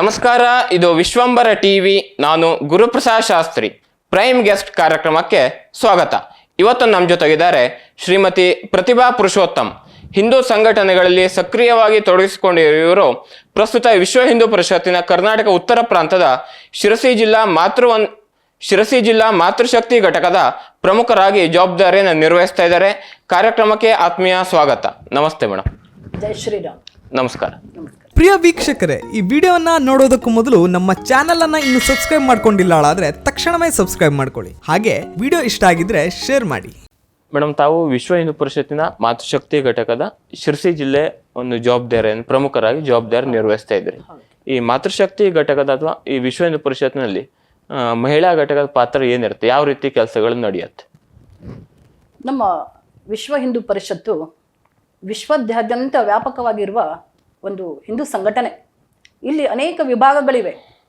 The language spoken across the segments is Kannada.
ನಮಸ್ಕಾರ ಇದು ವಿಶ್ವಂಬರ ಟಿವಿ ನಾನು ಗುರುಪ್ರಸಾದ್ ಶಾಸ್ತ್ರಿ. ಪ್ರೈಮ್ ಗೆಸ್ಟ್ ಕಾರ್ಯಕ್ರಮಕ್ಕೆ ಸ್ವಾಗತ. ಇವತ್ತು ನಮ್ಮ ಜೊತೆಗಿದ್ದಾರೆ ಶ್ರೀಮತಿ ಪ್ರತಿಭಾ ಪುರುಷೋತ್ತಮ್. ಹಿಂದೂ ಸಂಘಟನೆಗಳಲ್ಲಿ ಸಕ್ರಿಯವಾಗಿ ತೊಡಗಿಸಿಕೊಂಡಿರುವ ಇವರು ಪ್ರಸ್ತುತ ವಿಶ್ವ ಹಿಂದೂ ಪರಿಷತ್ತಿನ ಕರ್ನಾಟಕ ಉತ್ತರ ಪ್ರಾಂತದ ಶಿರಸಿ ಜಿಲ್ಲಾ ಮಾತೃವನ್ ಶಿರಸಿ ಜಿಲ್ಲಾ ಮಾತೃಶಕ್ತಿ ಘಟಕದ ಪ್ರಮುಖರಾಗಿ ಜವಾಬ್ದಾರಿಯನ್ನು ನಿರ್ವಹಿಸ್ತಾ ಇದ್ದಾರೆ. ಕಾರ್ಯಕ್ರಮಕ್ಕೆ ಆತ್ಮೀಯ ಸ್ವಾಗತ. ನಮಸ್ತೆ ಮೇಡಮ್ ಜೈ ಶ್ರೀರಾಮ್. ನಮಸ್ಕಾರ. ನಮಸ್ಕಾರ ಪ್ರಿಯ ವೀಕ್ಷಕರೇ ಈ ವಿಡಿಯೋನ ನೋಡೋದಕ್ಕೂ ಮೊದಲು ನಮ್ಮ ಚಾನೆಲ್ ಅನ್ನ ಇನ್ನು ಸಬ್ಸ್ಕ್ರೈಬ್ ಮಾಡ್ಕೊಂಡಿಲ್ಲ ಆದ್ರೆ ತಕ್ಷಣವೇ ಸಬ್ಸ್ಕ್ರೈಬ್ ಮಾಡ್ಕೊಳ್ಳಿ. ಹಾಗೆ ವಿಡಿಯೋ ಇಷ್ಟ ಆಗಿದ್ರೆ ಶೇರ್ ಮಾಡಿ. ಮೇಡಮ್ ತಾವು ವಿಶ್ವ ಹಿಂದೂ ಪರಿಷತ್ತಿನ ಮಾತೃಶಕ್ತಿ ಘಟಕದ ಶಿರ್ಸಿ ಜಿಲ್ಲೆ ಒಂದು ಜವಾಬ್ದಾರಿಯನ್ನು ಪ್ರಮುಖರಾಗಿ ಜವಾಬ್ದಾರಿ ನಿರ್ವಹಿಸ್ತಾ ಇದ್ರಿ. ಈ ಮಾತೃಶಕ್ತಿ ಘಟಕದ ಅಥವಾ ಈ ವಿಶ್ವ ಹಿಂದೂ ಪರಿಷತ್ನಲ್ಲಿ ಮಹಿಳಾ ಘಟಕದ ಪಾತ್ರ ಏನಿರುತ್ತೆ? ಯಾವ ರೀತಿ ಕೆಲಸಗಳು ನಡೆಯುತ್ತೆ? ನಮ್ಮ ವಿಶ್ವ ಹಿಂದೂ ಪರಿಷತ್ತು ವಿಶ್ವದಾದ್ಯಂತ ವ್ಯಾಪಕವಾಗಿರುವ ಒಂದು ಹಿಂದೂ ಸಂಘಟನೆ. ಇಲ್ಲಿ ಅನೇಕ ವಿಭಾಗಗಳಿವೆ.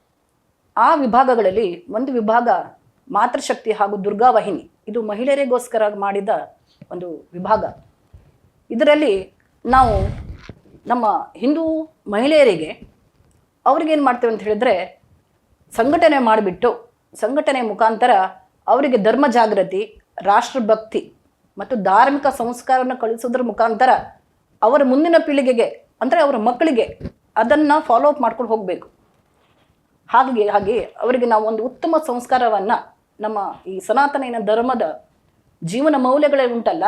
ಆ ವಿಭಾಗಗಳಲ್ಲಿ ಒಂದು ವಿಭಾಗ ಮಾತೃಶಕ್ತಿ ಹಾಗೂ ದುರ್ಗಾವಾಹಿನಿ ಇದು ಮಹಿಳೆಯರಿಗೋಸ್ಕರ ಮಾಡಿದ ಒಂದು ವಿಭಾಗ. ಇದರಲ್ಲಿ ನಾವು ನಮ್ಮ ಹಿಂದೂ ಮಹಿಳೆಯರಿಗೆ ಅವ್ರಿಗೇನು ಮಾಡ್ತೇವೆ ಅಂತ ಹೇಳಿದ್ರೆ, ಸಂಘಟನೆ ಮಾಡಿಬಿಟ್ಟು, ಸಂಘಟನೆ ಮುಖಾಂತರ ಅವರಿಗೆ ಧರ್ಮ ಜಾಗೃತಿ, ರಾಷ್ಟ್ರಭಕ್ತಿ ಮತ್ತು ಧಾರ್ಮಿಕ ಸಂಸ್ಕಾರವನ್ನು ಕಳಿಸೋದ್ರ ಮುಖಾಂತರ ಅವರ ಮುಂದಿನ ಪೀಳಿಗೆಗೆ ಅಂದರೆ ಅವರ ಮಕ್ಕಳಿಗೆ ಅದನ್ನು ಫಾಲೋ ಅಪ್ ಮಾಡ್ಕೊಂಡು ಹೋಗಬೇಕು. ಹಾಗೆ ಹಾಗೆ ಅವರಿಗೆ ನಾವು ಒಂದು ಉತ್ತಮ ಸಂಸ್ಕಾರವನ್ನು ನಮ್ಮ ಈ ಸನಾತನ ಧರ್ಮದ ಜೀವನ ಮೌಲ್ಯಗಳೇ ಉಂಟಲ್ಲ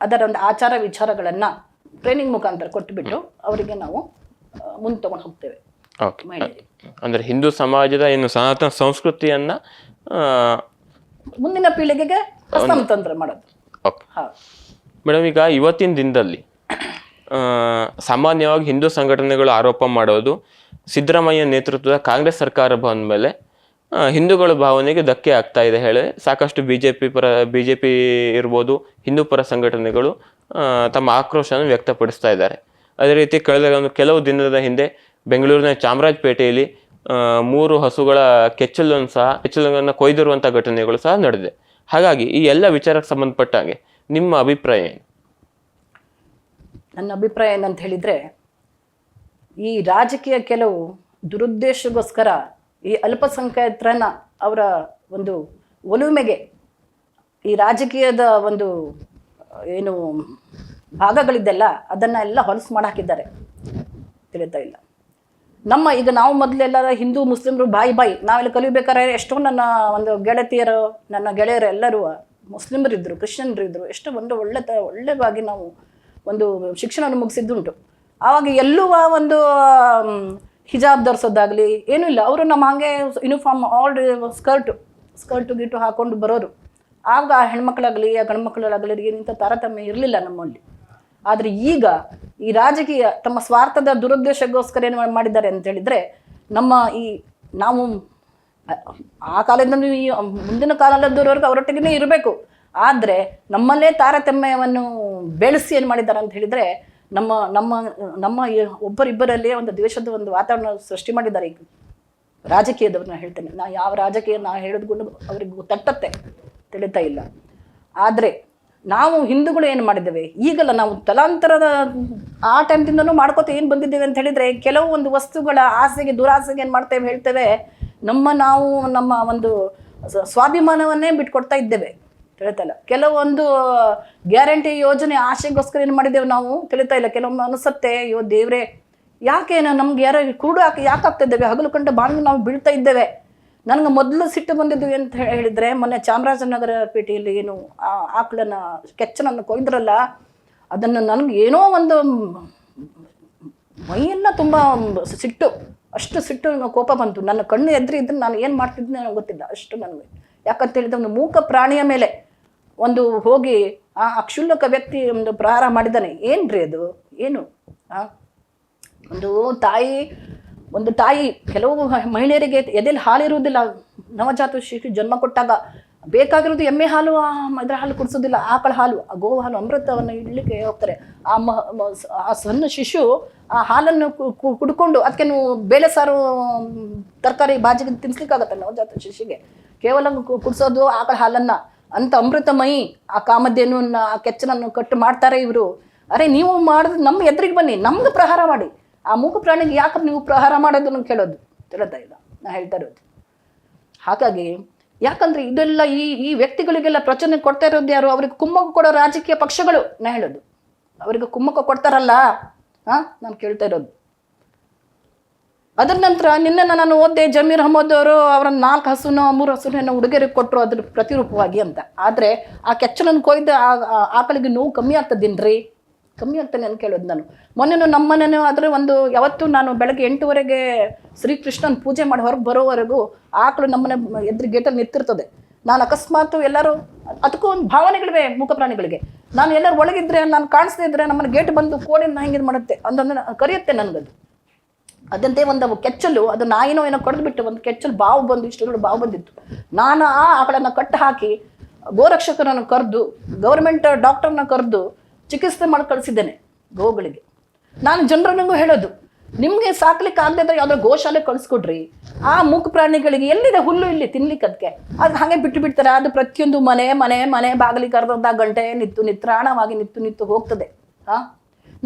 ಅದರ ಒಂದು ಆಚಾರ ವಿಚಾರಗಳನ್ನು ಟ್ರೈನಿಂಗ್ ಮುಖಾಂತರ ಕೊಟ್ಟುಬಿಟ್ಟು ಅವರಿಗೆ ನಾವು ಮುಂದೆ ತಗೊಂಡು ಹೋಗ್ತೇವೆ. ಓಕೆ ಅಂದ್ರೆ ಹಿಂದೂ ಸಮಾಜದ ಏನು ಸನಾತನ ಸಂಸ್ಕೃತಿಯನ್ನ ಮುಂದಿನ ಪೀಳಿಗೆಗೆ ಹಸ್ತಾಂತರ ಮಾಡೋದು. ಮೇಡಮ್ ಈಗ ಇವತ್ತಿನ ದಿನದಲ್ಲಿ ಸಾಮಾನ್ಯವಾಗಿ ಹಿಂದೂ ಸಂಘಟನೆಗಳು ಆರೋಪ ಮಾಡೋದು ಸಿದ್ದರಾಮಯ್ಯ ನೇತೃತ್ವದ ಕಾಂಗ್ರೆಸ್ ಸರ್ಕಾರ ಬಂದ ಮೇಲೆ ಹಿಂದೂಗಳ ಭಾವನೆಗೆ ಧಕ್ಕೆ ಆಗ್ತಾ ಇದೆ ಹೇಳಿ. ಸಾಕಷ್ಟು ಬಿ ಜೆ ಪಿ ಪರ ಬಿ ಜೆ ಪಿ ಇರ್ಬೋದು ಹಿಂದೂ ಪರ ಸಂಘಟನೆಗಳು ತಮ್ಮ ಆಕ್ರೋಶವನ್ನು ವ್ಯಕ್ತಪಡಿಸ್ತಾ ಇದ್ದಾರೆ. ಅದೇ ರೀತಿ ಕಳೆದ ಒಂದು ಕೆಲವು ದಿನದ ಹಿಂದೆ ಬೆಂಗಳೂರಿನ ಚಾಮರಾಜಪೇಟೆಯಲ್ಲಿ ಮೂರು ಹಸುಗಳ ಕೆಚ್ಚಲನ್ನು ಸಹ, ಕೆಚ್ಚಲನ್ನು ಕೊಯ್ದಿರುವಂಥ ಘಟನೆಗಳು ಸಹ ನಡೆದಿದೆ. ಹಾಗಾಗಿ ಈ ಎಲ್ಲ ವಿಚಾರಕ್ಕೆ ಸಂಬಂಧಪಟ್ಟಾಗೆ ನಿಮ್ಮ ಅಭಿಪ್ರಾಯ ಏನು? ನನ್ನ ಅಭಿಪ್ರಾಯ ಏನಂತ ಹೇಳಿದರೆ ಈ ರಾಜಕೀಯ ಕೆಲವು ದುರುದ್ದೇಶಗೋಸ್ಕರ ಈ ಅಲ್ಪಸಂಖ್ಯಾತರನ್ನ ಅವರ ಒಂದು ಒಲುಮೆಗೆ, ಈ ರಾಜಕೀಯದ ಒಂದು, ಏನು ಭಾಗಗಳಿದ್ದೆಲ್ಲ ಅದನ್ನು ಎಲ್ಲ ಹೊಲಸು ಮಾಡಿ ಹಾಕಿದ್ದಾರೆ ತಿಳಿತಾ ಇಲ್ಲ. ನಮ್ಮ ಈಗ ನಾವು ಮೊದಲೆಲ್ಲ ಹಿಂದೂ ಮುಸ್ಲಿಮರು ಬಾಯಿ ಬಾಯಿ, ನಾವೆಲ್ಲ ಕಲಿಬೇಕಾದ್ರೆ ಎಷ್ಟೋ ನನ್ನ ಒಂದು ಗೆಳತಿಯರು, ನನ್ನ ಗೆಳೆಯರು ಎಲ್ಲರೂ ಮುಸ್ಲಿಮರಿದ್ದರು ಕ್ರಿಶ್ಚಿಯನ್ರಿದ್ದರು ಎಷ್ಟೋ ಒಂದು ಒಳ್ಳೆ ತ ಒಳ್ಳೆವಾಗಿ ನಾವು ಒಂದು ಶಿಕ್ಷಣವನ್ನು ಮುಗಿಸಿದ್ದುಂಟು ಆವಾಗ ಎಲ್ಲೂ ಒಂದು ಹಿಜಾಬ್ ಧರಿಸೋದಾಗಲಿ ಏನೂ ಇಲ್ಲ. ಅವರು ನಮ್ಮ ಹಾಗೆ ಯೂನಿಫಾರ್ಮ್ ಆಲ್ ಸ್ಕರ್ಟು ಸ್ಕರ್ಟು ಗಿಟ್ಟು ಹಾಕೊಂಡು ಬರೋರು. ಆಗ ಆ ಹೆಣ್ಮಕ್ಳಾಗಲಿ, ಆ ಗಂಡ್ಮಕ್ಳಾಗಲಿ ಏನಿಂತ ತಾರತಮ್ಯ ಇರಲಿಲ್ಲ ನಮ್ಮಲ್ಲಿ. ಆದರೆ ಈಗ ಈ ರಾಜಕೀಯ, ತಮ್ಮ ಸ್ವಾರ್ಥದ ದುರುದ್ದೇಶಕ್ಕೋಸ್ಕರ ಏನು ಮಾಡಿದ್ದಾರೆ ಅಂತ ಹೇಳಿದರೆ, ನಮ್ಮ ಈ ನಾವು, ಆ- ಆ ಕಾಲದಿಂದ ಈ ಮುಂದಿನ ಕಾಲದವರೆಗೂ ಅವರೊಟ್ಟಿಗೆ ಇರಬೇಕು. ಆದರೆ ನಮ್ಮಲ್ಲೇ ತಾರತಮ್ಯವನ್ನು ಬೆಳೆಸಿ ಏನು ಮಾಡಿದ್ದಾರೆ ಅಂತ ಹೇಳಿದರೆ ನಮ್ಮ ನಮ್ಮ ನಮ್ಮ ಒಬ್ಬರಿಬ್ಬರಲ್ಲೇ ಒಂದು ದ್ವೇಷದ ಒಂದು ವಾತಾವರಣ ಸೃಷ್ಟಿ ಮಾಡಿದ್ದಾರೆ ಈಗ. ರಾಜಕೀಯದವ್ರನ್ನ ಹೇಳ್ತೇನೆ. ನಾ ಯಾವ ರಾಜಕೀಯ ನಾ ಹೇಳಿದ್ಕೊಂಡು ಅವ್ರಿಗೆ ತಟ್ಟತ್ತೆ ತಿಳಿತಾ ಇಲ್ಲ. ಆದರೆ ನಾವು ಹಿಂದೂಗಳು ಏನು ಮಾಡಿದ್ದೇವೆ? ಈಗಲ್ಲ ನಾವು ತಲಾಂತರದ ಆ ಟೈಮ್ದಿಂದನೂ ಮಾಡ್ಕೋತ ಏನು ಬಂದಿದ್ದೇವೆ ಅಂತ ಹೇಳಿದರೆ ಕೆಲವು ಒಂದು ವಸ್ತುಗಳ ಆಸೆಗೆ, ದುರಾಸೆಗೆ ಏನು ಮಾಡ್ತೇವೆ, ಹೇಳ್ತೇವೆ, ನಮ್ಮ ನಾವು, ನಮ್ಮ ಒಂದು ಸ್ವಾಭಿಮಾನವನ್ನೇ ಬಿಟ್ಕೊಡ್ತಾ ಇದ್ದೇವೆ. ತಿಳಿತಲ್ಲ ಕೆಲವೊಂದು ಗ್ಯಾರಂಟಿ ಯೋಜನೆ ಆಶೆಗೋಸ್ಕರ ಏನು ಮಾಡಿದ್ದೇವೆ ನಾವು? ತಿಳಿತಾ ಇಲ್ಲ. ಕೆಲವೊಮ್ಮೆ ಅನಿಸುತ್ತೆ, ಅಯ್ಯೋ ದೇವ್ರೆ, ಯಾಕೆ ನಮ್ಗೆ ಯಾರೋ ಕುರುಡು ಹಾಕಿ ಯಾಕೆ ಆಗ್ತಾ ಇದ್ದೇವೆ ಹಗಲು ಕಂಡು ಬಾಂಗ್ ನಾವು ಬೀಳ್ತಾ ಇದ್ದೇವೆ. ನನಗೆ ಮೊದಲು ಸಿಟ್ಟು ಬಂದಿದ್ದು ಅಂತ ಹೇಳಿದರೆ, ಮೊನ್ನೆ ಚಾಮರಾಜನಗರ ಪೇಟೆಯಲ್ಲಿ ಏನು ಆಕಳನ್ನ ಕೆಚ್ಚನನ್ನು ಕೊಯ್ದ್ರಲ್ಲ, ಅದನ್ನು ನನಗೆ ಏನೋ ಒಂದು ಮೈಯೆಲ್ಲ ತುಂಬ ಸಿಟ್ಟು, ಅಷ್ಟು ಸಿಟ್ಟು ಕೋಪ ಬಂತು. ನನ್ನ ಕಣ್ಣು ಎದ್ರಿ ಇದ್ರೆ ನಾನು ಏನು ಮಾಡ್ತಿದ್ದೆ ನನಗೆ ಗೊತ್ತಿಲ್ಲ. ಅಷ್ಟು ನನಗೆ ಯಾಕಂತ ಹೇಳಿದ್ರೆ ಒಂದು ಮೂಕ ಪ್ರಾಣಿಯ ಮೇಲೆ ಒಂದು ಹೋಗಿ ಆ ಅಕ್ಷುಲ್ಲಕ ವ್ಯಕ್ತಿ ಒಂದು ಪ್ರಹಾರ ಮಾಡಿದ್ದಾನೆ. ಏನ್ರಿ ಅದು? ಏನು? ಒಂದು ತಾಯಿ ಒಂದು ತಾಯಿ ಕೆಲವು ಮಹಿಳೆಯರಿಗೆ ಎದೆಯಲ್ಲಿ ಹಾಲಿರುವುದಿಲ್ಲ. ನವಜಾತ ಶಿಶು ಜನ್ಮ ಕೊಟ್ಟಾಗ ಬೇಕಾಗಿರೋದು ಎಮ್ಮೆ ಹಾಲು ಇದ್ರ ಹಾಲು ಕುಡಿಸೋದಿಲ್ಲ ಆಕಳ ಹಾಲು, ಆ ಗೋವು ಹಾಲು, ಅಮೃತವನ್ನು ಇಡ್ಲಿಕ್ಕೆ ಹೋಗ್ತಾರೆ. ಆ ಮ ಆ ಸಣ್ಣ ಶಿಶು ಆ ಹಾಲನ್ನು ಕುಡ್ಕೊಂಡು ಅದಕ್ಕೆ ನೀವು ಬೇಳೆ ಸಾರು, ತರಕಾರಿ, ಬಾಜಿಗೆ ತಿನ್ಸ್ಲಿಕ್ಕಾಗತ್ತಲ್ಲ ನವಜಾತ ಶಿಶುಗೆ? ಕೇವಲ ಕುಡಿಸೋದು, ಆಕಳ ಹಾಲನ್ನು ಅಂತ ಅಮೃತಮಯಿ ಆ ಕಾಮಧೇನುವನ್ನು ಆ ಕೆಚ್ಚನನ್ನು ಕಟ್ಟು ಮಾಡ್ತಾರೆ ಇವರು. ಅರೆ, ನೀವು ಮಾಡಿದ್ರೆ ನಮ್ಮ ಎದುರಿಗೆ ಬನ್ನಿ ನಮ್ಗೆ ಪ್ರಹಾರ ಮಾಡಿ. ಆ ಮೂಗು ಪ್ರಾಣಿಗೆ ಯಾಕೆ ನೀವು ಪ್ರಹಾರ ಮಾಡೋದನ್ನು ಕೇಳೋದು? ತಿಳಿತಾ ಇಲ್ಲ ನಾ ಹೇಳ್ತಾ ಇರೋದು. ಹಾಗಾಗಿ, ಯಾಕಂದ್ರೆ ಇದೆಲ್ಲ ಈ ಈ ವ್ಯಕ್ತಿಗಳಿಗೆಲ್ಲ ಪ್ರಚೋದನೆ ಕೊಡ್ತಾ ಇರೋದು ಯಾರು? ಅವ್ರಿಗೆ ಕುಮ್ಮಕ್ಕು ಕೊಡೋ ರಾಜಕೀಯ ಪಕ್ಷಗಳು, ನಾ ಹೇಳೋದು. ಅವರಿಗೆ ಕುಮ್ಮಕ್ಕು ಕೊಡ್ತಾರಲ್ಲ? ಹಾ, ನಾನು ಕೇಳ್ತಾ ಇರೋದು. ಅದರ ನಂತರ ನಿನ್ನೆ ನಾನು ಓದ್ದೆ ಜಮೀರ್ ಅಹಮದ್ ಅವರು ಅವರ ನಾಲ್ಕು ಹಸುನ, ಮೂರು ಹಸುನ ಹುಡುಗರಿಗೆ ಕೊಟ್ಟರು ಅದ್ರ ಪ್ರತಿರೂಪವಾಗಿ ಅಂತ. ಆದರೆ ಆ ಕೆಚ್ಚಲನ್ನು ಕೊಯ್ದ ಆಕಳಿಗೆ ನೋವು ಕಮ್ಮಿ ಆಗ್ತದೇನ್ರಿ? ಕಮ್ಮಿ ಆಗ್ತಾನೆ ಅಂತ ಕೇಳೋದು ನಾನು. ಮೊನ್ನೆನೂ ನಮ್ಮ ಮನೆಯೂ ಆದರೆ ಒಂದು ಯಾವತ್ತು ನಾನು ಬೆಳಗ್ಗೆ ಎಂಟುವರೆಗೆ ಶ್ರೀಕೃಷ್ಣನ ಪೂಜೆ ಮಾಡಿ ಹೊರಗೆ ಬರೋವರೆಗೂ ಆಕಳು ನಮ್ಮನೆ ಎದುರು ಗೇಟಲ್ಲಿ ನಿಂತಿರ್ತದೆ. ನಾನು ಅಕಸ್ಮಾತ್ ಎಲ್ಲರೂ, ಅದಕ್ಕೂ ಒಂದು ಭಾವನೆಗಳಿವೆ ಮೂಕ ಪ್ರಾಣಿಗಳಿಗೆ. ನಾನು ಎಲ್ಲರೂ ಒಳಗಿದ್ರೆ, ನಾನು ಕಾಣಿಸ್ತಾ ಇದ್ರೆ ನಮ್ಮನ್ನ ಗೇಟ್ ಬಂದು ಕೋಡಿನ ಹಿಂಗೆ ಮಾಡುತ್ತೆ. ಅಂದೊಂದು ಕರೆಯುತ್ತೆ ನನಗದು. ಅದಂತೆ ಒಂದು ಕೆಚ್ಚಲು, ಅದು ನಾಯಿನೋ ಏನೋ ಕಡ್ದ್ಬಿಟ್ಟು ಒಂದು ಕೆಚ್ಚಲು ಬಾವು ಬಂದು ಇಷ್ಟು ಬಾವು ಬಂದಿತ್ತು. ನಾನು ಆ ಆಕಳನ್ನ ಕಟ್ಟು ಹಾಕಿ ಗೋರಕ್ಷಕರನ್ನು ಕರೆದು ಗೌರ್ಮೆಂಟ್ ಡಾಕ್ಟರ್ನ ಕರೆದು ಚಿಕಿತ್ಸೆ ಮಾಡಿ ಕಳಿಸಿದ್ದೇನೆ ಗೋಗಳಿಗೆ. ನಾನು ಜನರನ್ನೂ ಹೇಳೋದು, ನಿಮಗೆ ಸಾಕ್ಲಿಕ್ಕೆ ಆಗದೆ ಇದ್ರೆ ಯಾವುದೋ ಗೋಶಾಲೆ ಕಳಿಸ್ಕೊಡ್ರಿ. ಆ ಮೂಕ ಪ್ರಾಣಿಗಳಿಗೆ ಎಲ್ಲಿದೆ ಹುಲ್ಲು ಇಲ್ಲಿ ತಿನ್ಲಿಕ್ಕೆ ಅದಕ್ಕೆ ಅದು ಹಾಗೆ ಬಿಟ್ಟು ಬಿಡ್ತಾರೆ. ಅದು ಪ್ರತಿಯೊಂದು ಮನೆ ಮನೆ ಮನೆ ಬಾಗಿಲಿಗೆ ಅರ್ಧ ಗಂಟೆ ನಿತ್ತು, ನಿತ್ರಾಣವಾಗಿ ನಿತ್ತು ನಿತ್ತು ಹೋಗ್ತದೆ. ಹಾ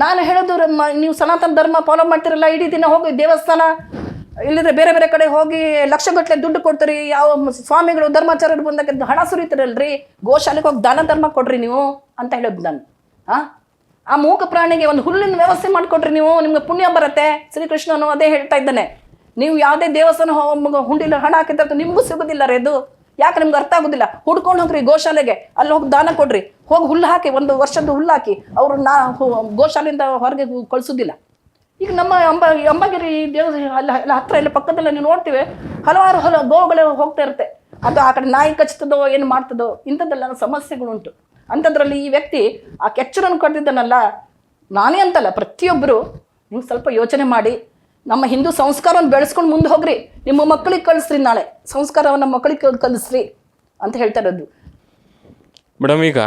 ನಾನು ಹೇಳೋದು ನೀವು ಸನಾತನ ಧರ್ಮ ಫಾಲೋ ಮಾಡ್ತಿರಲ್ಲ, ಇಡೀ ದಿನ ಹೋಗಿ ದೇವಸ್ಥಾನ ಇಲ್ಲದ್ರೆ ಬೇರೆ ಬೇರೆ ಕಡೆ ಹೋಗಿ ಲಕ್ಷಗಟ್ಟಲೆ ದುಡ್ಡು ಕೊಡ್ತೀರಿ, ಯಾವ ಸ್ವಾಮಿಗಳು, ಧರ್ಮಾಚಾರ್ಯರು ಬಂದಾಗ ಹಣ ಸುರಿತೀರಲ್ರಿ? ಗೋಶಾಲೆಗೆ ಹೋಗಿ ದಾನ ಧರ್ಮ ಕೊಡ್ರಿ ನೀವು ಅಂತ ಹೇಳೋದು ನಾನು. ಹಾ ಆ ಮೂಕ ಪ್ರಾಣಿಗೆ ಒಂದು ಹುಲ್ಲಿನ ವ್ಯವಸ್ಥೆ ಮಾಡಿಕೊಡ್ರಿ ನೀವು, ನಿಮ್ಗೆ ಪುಣ್ಯ ಬರುತ್ತೆ. ಶ್ರೀಕೃಷ್ಣನು ಅದೇ ಹೇಳ್ತಾ ಇದ್ದಾನೆ. ನೀವು ಯಾವುದೇ ದೇವಸ್ಥಾನ ಹುಂಡಿಲ್ಲ ಹುಂಡಿಲಿ ಹಣ ಹಾಕಿದ್ರೆ ನಿಮಗೂ ಸಿಗೋದಿಲ್ಲ ರೀ ಅದು. ಯಾಕೆ ನಿಮ್ಗೆ ಅರ್ಥ ಆಗೋದಿಲ್ಲ? ಹುಡ್ಕೊಂಡು ಹೋಗ್ರಿ ಗೋಶಾಲೆಗೆ, ಅಲ್ಲಿ ಹೋಗಿ ದಾನ ಕೊಡ್ರಿ. ಹೋಗಿ ಹುಲ್ಲು ಹಾಕಿ, ಒಂದು ವರ್ಷದ್ದು ಹುಲ್ಲು ಹಾಕಿ, ಅವರು ನಾ ಗೋಶಾಲೆಯಿಂದ ಹೊರಗೆ ಕಳಿಸೋದಿಲ್ಲ. ಈಗ ನಮ್ಮ ಅಂಬ, ಅಂಬಗಿರಿ ದೇವ ಅಲ್ಲಿ ಎಲ್ಲ ಹತ್ರ ಎಲ್ಲ ಪಕ್ಕದಲ್ಲಿ ನೀವು ನೋಡ್ತೀವಿ, ಹಲವಾರು ಹಲ ಗೋಗಳು ಹೋಗ್ತಾ ಇರುತ್ತೆ. ಅದು ಆ ಕಡೆ ನಾಯಿ ಕಚ್ತದೋ ಏನು ಮಾಡ್ತದೋ, ಇಂಥದ್ದೆಲ್ಲ ಸಮಸ್ಯೆಗಳುಂಟು. ಅಂಥದ್ರಲ್ಲಿ ಈ ವ್ಯಕ್ತಿ ಆ ಕೆಚ್ಚರನ್ನು ಕಟ್ಟಿದ್ದನಲ್ಲ ನಾನೇ ಅಂತಲ್ಲ, ಪ್ರತಿಯೊಬ್ಬರು, ನೀವು ಸ್ವಲ್ಪ ಯೋಚನೆ ಮಾಡಿ ನಮ್ಮ ಹಿಂದೂ ಸಂಸ್ಕಾರವನ್ನು ಬೆಳೆಸ್ಕೊಂಡು ಮುಂದೆ ಹೋಗ್ರಿ. ನಿಮ್ಮ ಮಕ್ಕಳಿಗೆ ಕಳಿಸ್ರಿ ನಾಳೆ. ಸಂಸ್ಕಾರವನ್ನು ಮಕ್ಕಳಿಗೆ ಕಲಿಸ್ರಿ ಅಂತ ಹೇಳ್ತಾ ಇರೋದು. ಮೇಡಮ್, ಈಗ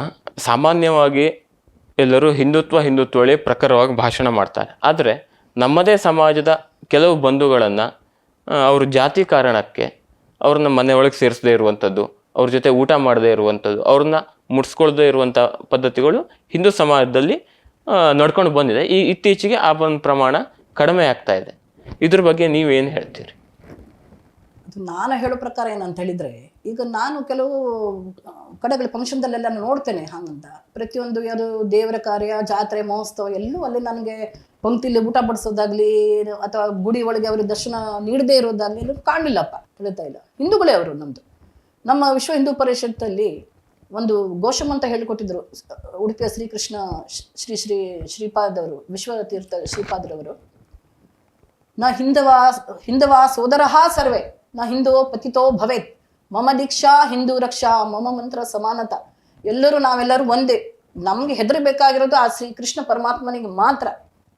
ಸಾಮಾನ್ಯವಾಗಿ ಎಲ್ಲರೂ ಹಿಂದುತ್ವ ಹಿಂದುತ್ವಳಿ ಪ್ರಖರವಾಗಿ ಭಾಷಣ ಮಾಡ್ತಾರೆ. ಆದರೆ ನಮ್ಮದೇ ಸಮಾಜದ ಕೆಲವು ಬಂಧುಗಳನ್ನು ಅವ್ರ ಜಾತಿ ಕಾರಣಕ್ಕೆ ಅವ್ರನ್ನ ಮನೆ ಒಳಗೆ ಸೇರಿಸದೇ ಇರುವಂಥದ್ದು, ಅವ್ರ ಜೊತೆ ಊಟ ಮಾಡದೇ ಇರುವಂಥದ್ದು, ಅವ್ರನ್ನ ಮುಟ್ಸ್ಕೊಳ್ದೇ ಇರುವಂಥ ಪದ್ಧತಿಗಳು ಹಿಂದೂ ಸಮಾಜದಲ್ಲಿ ನಡ್ಕೊಂಡು ಬಂದಿದೆ. ಈ ಇತ್ತೀಚೆಗೆ ಆ ಒಂದು ಪ್ರಮಾಣ ಕಡಿಮೆ ಆಗ್ತಾ ಇದ್ರ ಬಗ್ಗೆ ನೀವೇನು ಹೇಳ್ತೀರಿ? ನಾನು ಹೇಳೋ ಪ್ರಕಾರ ಏನಂತ ಹೇಳಿದ್ರೆ, ಈಗ ನಾನು ಕೆಲವು ಕಡೆಗಳ ಫಂಕ್ಷನ್ದಲ್ಲೆಲ್ಲ ನೋಡ್ತೇನೆ ಹಾಗಂತ. ಪ್ರತಿಯೊಂದು ಯಾವುದು ದೇವರ ಕಾರ್ಯ, ಜಾತ್ರೆ, ಮಹೋತ್ಸವ ಎಲ್ಲೂ ಅಲ್ಲಿ ನನಗೆ ಪಂಕ್ತಿಲಿ ಊಟ ಬಡಿಸೋದಾಗ್ಲಿ ಅಥವಾ ಗುಡಿ ಒಳಗೆ ಅವ್ರಿಗೆ ದರ್ಶನ ನೀಡದೇ ಇರೋದಾಗ್ಲಿ ಕಾಣಲಿಲ್ಲಪ್ಪ ತಿಳಿತಾ ಇಲ್ಲ. ಹಿಂದೂಗಳೇ ಅವರು ನಮ್ಮದು ನಮ್ಮ ವಿಶ್ವ ಹಿಂದೂ ಪರಿಷತ್ತಲ್ಲಿ ಒಂದು ಘೋಷಮ್ ಅಂತ ಹೇಳಿಕೊಟ್ಟಿದ್ರು, ಉಡುಪಿಯ ಶ್ರೀಕೃಷ್ಣ ಶ್ರೀ ಶ್ರೀ, ಶ್ರೀಪಾದವರು ವಿಶ್ವ ತೀರ್ಥ ಶ್ರೀಪಾದರವರು. ನ ಹಿಂದವಾ ಹಿಂದವಾ ಸೋದರಃ ಸರ್ವೇ. ನ ಹಿಂದೋ ಪತಿತೋ ಭವೇತ್. ಮಮ ದೀಕ್ಷಾ ಹಿಂದೂ ರಕ್ಷಾ, ಮಮ ಮಂತ್ರ ಸಮಾನತ. ಎಲ್ಲರೂ ನಾವೆಲ್ಲರೂ ಒಂದೇ. ನಮ್ಗೆ ಹೆದರಬೇಕಾಗಿರೋದು ಆ ಶ್ರೀ ಕೃಷ್ಣ ಪರಮಾತ್ಮನಿಗೆ ಮಾತ್ರ.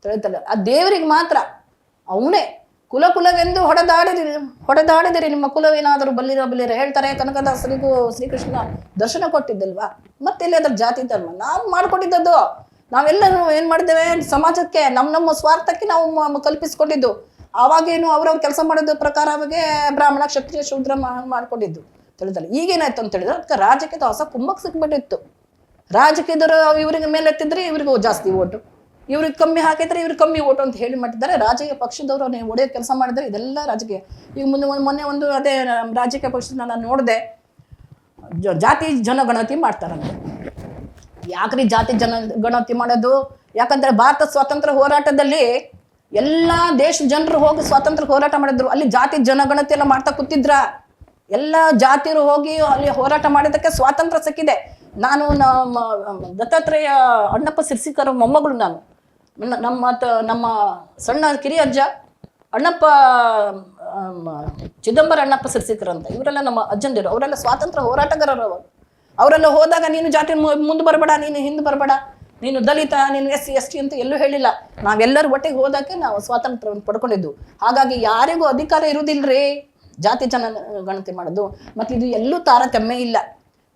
ತಿಳಿತಲ್ಲ. ಆ ದೇವರಿಗೆ ಮಾತ್ರ. ಅವನೇ. ಕುಲ ಕುಲವೆಂದು ಹೊಡೆದಾಡಿದಿರಿ ಹೊಡೆದಾಡಿದಿರಿ. ನಿಮ್ಮ ಕುಲವೇನಾದರೂ ಬಲ್ಲಿರ ಬಲ್ಲಿರ ಹೇಳ್ತಾರೆ ಕನಕದಾಸರಿಗೂ ಶ್ರೀಕೃಷ್ಣ ದರ್ಶನ ಕೊಟ್ಟಿದ್ದಲ್ವಾ? ಮತ್ತೆಲ್ಲಿ ಅದರ ಜಾತಿ ಧರ್ಮ? ನಾವು ಮಾಡ್ಕೊಂಡಿದ್ದದ್ದು. ನಾವೆಲ್ಲರೂ ಏನ್ ಮಾಡಿದ್ದೇವೆ? ಸಮಾಜಕ್ಕೆ ನಮ್ಮ ನಮ್ಮ ಸ್ವಾರ್ಥಕ್ಕೆ ನಾವು ಕಲ್ಪಿಸ್ಕೊಂಡಿದ್ದು. ಆವಾಗೇನು ಅವ್ರವ್ರ ಕೆಲಸ ಮಾಡಿದ ಪ್ರಕಾರ ಅವಾಗೆ ಬ್ರಾಹ್ಮಣ, ಕ್ಷತ್ರಿಯ, ಶೂದ್ರ ಮಾಡ್ಕೊಂಡಿದ್ದು ತಿಳಿದಲ್ಲ. ಈಗೇನಾಯ್ತು ಅಂತ ಹೇಳಿದ್ರೆ ಅದಕ್ಕೆ ರಾಜಕೀಯದ ಹೊಸ ಕುಂಭಕ್ಕೆ ಸಿಕ್ಬಿಟ್ಟಿತ್ತು ರಾಜಕೀಯದವರು ಇವ್ರಿಗೆ ಮೇಲೆ ಎತ್ತಿದ್ರೆ ಇವ್ರಿಗೂ ಜಾಸ್ತಿ ಓಟು. ಇವ್ರಿಗೆ ಕಮ್ಮಿ ಹಾಕಿದ್ರೆ ಇವ್ರಿಗೆ ಕಮ್ಮಿ ಓಟು ಅಂತ ಹೇಳಿ ಮಾಡಿದ್ದಾರೆ. ರಾಜಕೀಯ ಪಕ್ಷದವರು ಒಡೆಯೋ ಕೆಲಸ ಮಾಡಿದ್ರೆ ಇದೆಲ್ಲ ರಾಜಕೀಯ. ಈಗ ಮುಂದೆ ಮೊನ್ನೆ ಒಂದು ಅದೇ ರಾಜಕೀಯ ಪಕ್ಷದ ನಾನು ನೋಡಿದೆ ಜಾತಿ ಜನಗಣತಿ ಮಾಡ್ತಾರಂತೆ. ಯಾಕ್ರಿ ಜಾತಿ ಜನ ಗಣತಿ ಮಾಡೋದು? ಯಾಕಂದ್ರೆ ಭಾರತ ಸ್ವಾತಂತ್ರ್ಯ ಹೋರಾಟದಲ್ಲಿ ಎಲ್ಲ ದೇಶ ಜನರು ಹೋಗಿ ಸ್ವಾತಂತ್ರ್ಯ ಹೋರಾಟ ಮಾಡಿದ್ರು. ಅಲ್ಲಿ ಜಾತಿ ಜನಗಣತಿ ಎಲ್ಲ ಮಾಡ್ತಾ ಕೂತಿದ್ರ. ಎಲ್ಲ ಜಾತಿಯರು ಹೋಗಿ ಅಲ್ಲಿ ಹೋರಾಟ ಮಾಡಿದ್ದಕ್ಕೆ ಸ್ವಾತಂತ್ರ್ಯ ಸಿಕ್ಕಿದೆ. ನಾನು ನಮ್ಮ ದತ್ತಾತ್ರೇಯ ಅಣ್ಣಪ್ಪ ಸಿರ್ಸಿಕರ ಮೊಮ್ಮಗಳು ನಾನು. ನಮ್ಮ ನಮ್ಮ ಸಣ್ಣ ಕಿರಿಯಜ್ಜ ಅಣ್ಣಪ್ಪ ಚಿದಂಬರ ಅಣ್ಣಪ್ಪ ಸಿರ್ಸಿಕರ್ ಅಂತ. ಇವರೆಲ್ಲ ನಮ್ಮ ಅಜ್ಜಂದಿರು. ಅವರೆಲ್ಲ ಸ್ವಾತಂತ್ರ್ಯ ಹೋರಾಟಗಾರರು ಅವರು. ಅವರೆಲ್ಲ ಹೋದಾಗ ನೀನು ಜಾತಿ ಮುಂದೆ ಬರಬೇಡ, ನೀನು ಹಿಂದೆ ಬರಬೇಡ. ನೀನು ದಲಿತ, ನೀನು ಎಸ್ ಸಿ ಎಸ್ ಟಿ ಅಂತ ಎಲ್ಲೂ ಹೇಳಿಲ್ಲ. ನಾವೆಲ್ಲರೂ ಒಟ್ಟಿಗೆ ಹೋದಕ್ಕೆ ನಾವು ಸ್ವಾತಂತ್ರ್ಯವನ್ನು ಪಡ್ಕೊಂಡಿದ್ದು. ಹಾಗಾಗಿ ಯಾರಿಗೂ ಅಧಿಕಾರ ಇರುವುದಿಲ್ಲರಿ ಜಾತಿ ಜನ ಗಣತಿ ಮಾಡೋದು. ಮತ್ತು ಇದು ಎಲ್ಲೂ ತಾರತಮ್ಯ ಇಲ್ಲ.